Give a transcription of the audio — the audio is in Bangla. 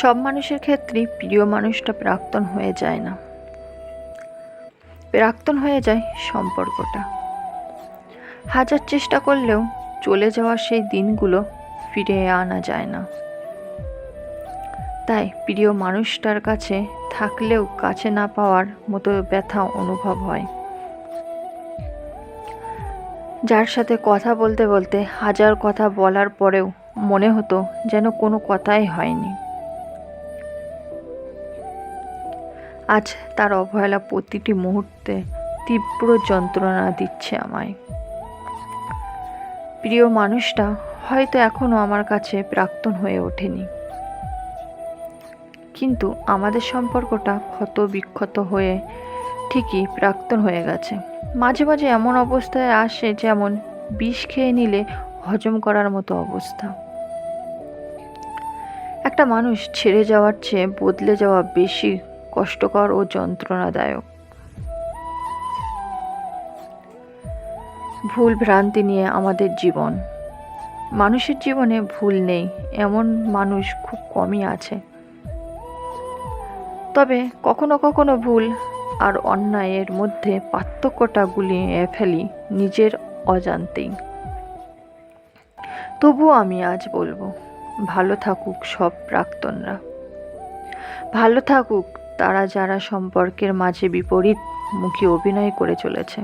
সব মানুষের ক্ষেত্রেই প্রিয় মানুষটা প্রাক্তন হয়ে যায় না। প্রাক্তন হয়ে যায় সম্পর্কটা। হাজার চেষ্টা করলেও চলে যাওয়ার সেই দিনগুলো ফিরে আনা যায় না। তাই প্রিয় মানুষটার কাছে থাকলেও কাছে না পাওয়ার মতো ব্যথা অনুভব হয়। যার সাথে কথা বলতে বলতে হাজার কথা বলার পরেও মনে হতো যেন কোনো কথাই হয়নি। আজ তার অবহেলা প্রতিটি মুহূর্তে তীব্র যন্ত্রণা দিচ্ছে আমায়। প্রিয় মানুষটা, হয়তো এখনও আমার কাছে প্রাক্তন হয়ে ওঠেনি। কিন্তু আমাদের সম্পর্কটা ক্ষত বিক্ষত হয়ে ঠিকই প্রাক্তন হয়ে গেছে। মাঝে মাঝে এমন অবস্থায় আসে যেমন বিষ খেয়ে নিলে হজম করার মতো অবস্থা। একটা মানুষ ছেড়ে যাওয়ার চেয়ে বদলে যাওয়া বেশি কষ্টকর ও যন্ত্রণাদায়ক। ভুল ভ্রান্তি নিয়ে আমাদের জীবন। মানুষের জীবনে ভুল নেই, এমন মানুষ খুব কমই আছে। তবে কখনো কখনো ভুল আর অন্যায়ের মধ্যে পার্থক্যটা গুলিয়ে ফেলি নিজের অজান্তেই। তবুও আমি আজ বলব, ভালো থাকুক সব প্রাক্তনরা। ভালো থাকুক তারা যারা সম্পর্কের মাঝে বিপরীত মুখী অভিনয় করে চলেছে।